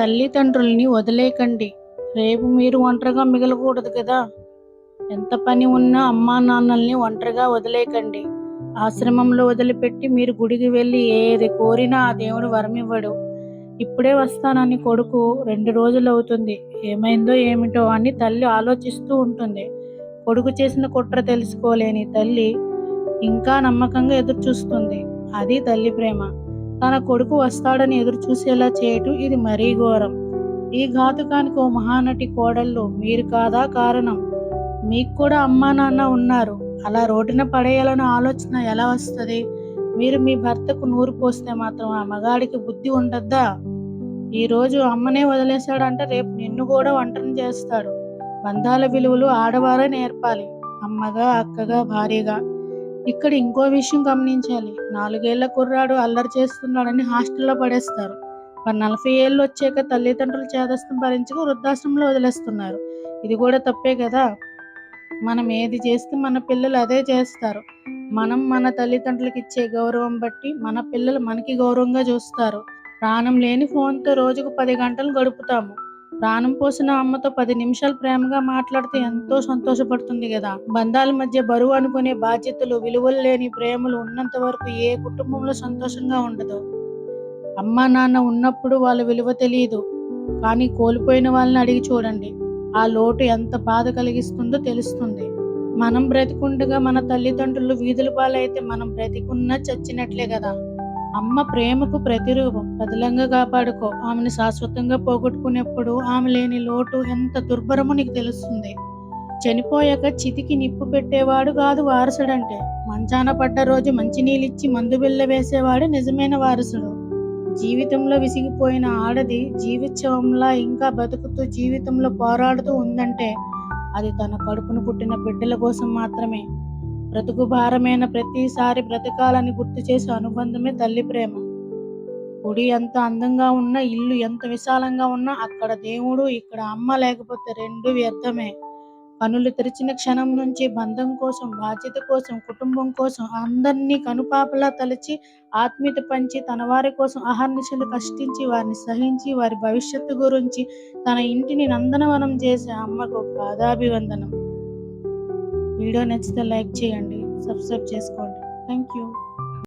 తల్లిదండ్రుల్ని వదిలేయకండి. రేపు మీరు ఒంటరిగా మిగలకూడదు కదా. ఎంత పని ఉన్నా అమ్మా నాన్నల్ని ఒంటరిగా వదిలేయకండి. ఆశ్రమంలో వదిలిపెట్టి మీరు గుడికి వెళ్ళి ఏది కోరినా ఆ దేవుడు వరమివ్వడు. ఇప్పుడే వస్తానని కొడుకు రెండు రోజులు అవుతుంది. ఏమైందో ఏమిటో అని తల్లి ఆలోచిస్తూ ఉంటుంది. కొడుకు చేసిన కుట్ర తెలుసుకోలేని తల్లి ఇంకా నమ్మకంగా ఎదురు చూస్తుంది అది తల్లి ప్రేమ. తన కొడుకు వస్తాడని ఎదురు చూసేలా చేయటం ఇది మరీ ఘోరం. ఈ ఘాతుకానికి ఓ మహానటి కోడళ్ళు మీరు కాదా కారణం? మీకు కూడా అమ్మా నాన్న ఉన్నారు. అలా రోడ్డున పడేయాలన్న ఆలోచన ఎలా వస్తుంది? మీరు మీ భర్తకు నూరు పోస్తే మాత్రం ఆ మగాడికి బుద్ధి ఉండద్దా? ఈరోజు అమ్మనే వదిలేశాడంటే రేపు నిన్ను కూడా ఒంటరిని చేస్తాడు. బంధాల విలువలు ఆడవారే నేర్పాలి. అమ్మగా అక్కగా భార్యగా. ఇక్కడ ఇంకో విషయం గమనించాలి. నాలుగేళ్ళ కుర్రాడు అల్లరి చేస్తున్నాడని హాస్టల్లో పడేస్తారు. మరి నలభై ఏళ్ళు వచ్చాక తల్లిదండ్రులు చేదస్తం భరించక వృద్ధాశ్రమంలో వదిలేస్తున్నారు. ఇది కూడా తప్పే కదా? మనం ఏది చేస్తే మన పిల్లలు అదే చేస్తారు. మనం మన తల్లిదండ్రులకు ఇచ్చే గౌరవం బట్టి మన పిల్లలు మనకి గౌరవంగా చూస్తారు. ప్రాణం లేని ఫోన్తో రోజుకు పది గంటలు గడుపుతాము. ప్రాణం పోసిన అమ్మతో పది నిమిషాలు ప్రేమగా మాట్లాడితే ఎంతో సంతోషపడుతుంది కదా. బంధాల మధ్య బరువు అనుకునే బాధ్యతలు విలువలు లేని ప్రేమలు ఉన్నంత వరకు ఏ కుటుంబంలో సంతోషంగా ఉండదు. అమ్మా నాన్న ఉన్నప్పుడు వాళ్ళ విలువ తెలియదు. కానీ కోల్పోయిన వాళ్ళని అడిగి చూడండి. ఆ లోటు ఎంత బాధ కలిగిస్తుందో తెలుస్తుంది. మనం బ్రతికుండగా మన తల్లిదండ్రులు వీధుల పాలైతే మనం బ్రతికున్నా చచ్చినట్లే కదా. అమ్మ ప్రేమకు ప్రతిరూపం. బదులంగా కాపాడుకో. ఆమెను శాశ్వతంగా పోగొట్టుకునేప్పుడు ఆమె లేని లోటు ఎంత దుర్భరమో నీకు తెలుస్తుంది. చనిపోయాక చితికి నిప్పు పెట్టేవాడు కాదు వారసుడంటే. మంచాన పడ్డ రోజు మంచినీళ్ళిచ్చి మందు బిళ్ళ వేసేవాడు నిజమైన వారసుడు. జీవితంలో విసిగిపోయిన ఆడది జీవిత్సవంలా ఇంకా బతుకుతూ జీవితంలో పోరాడుతూ ఉందంటే అది తన కడుపును పుట్టిన బిడ్డల కోసం మాత్రమే. బ్రతుకు భారమైన ప్రతిసారి బ్రతకాలని గుర్తు చేసే అనుబంధమే తల్లి ప్రేమ. గుడి ఎంత అందంగా ఉన్నా ఇల్లు ఎంత విశాలంగా ఉన్నా అక్కడ దేవుడు ఇక్కడ అమ్మ లేకపోతే రెండు వ్యర్థమే. కనులు తెరిచిన క్షణం నుంచి బంధం కోసం బాధ్యత కోసం కుటుంబం కోసం అందరినీ కనుపాపలా తలచి ఆత్మీయత పంచి తన వారి కోసం అహర్నిశలు కష్టించి వారిని సహించి వారి భవిష్యత్తు గురించి తన ఇంటిని నందనవనం చేసే అమ్మకు పాదాభివందనం. వీడియో నచ్చితే లైక్ చేయండి సబ్స్క్రైబ్ చేసుకోండి. Thank you.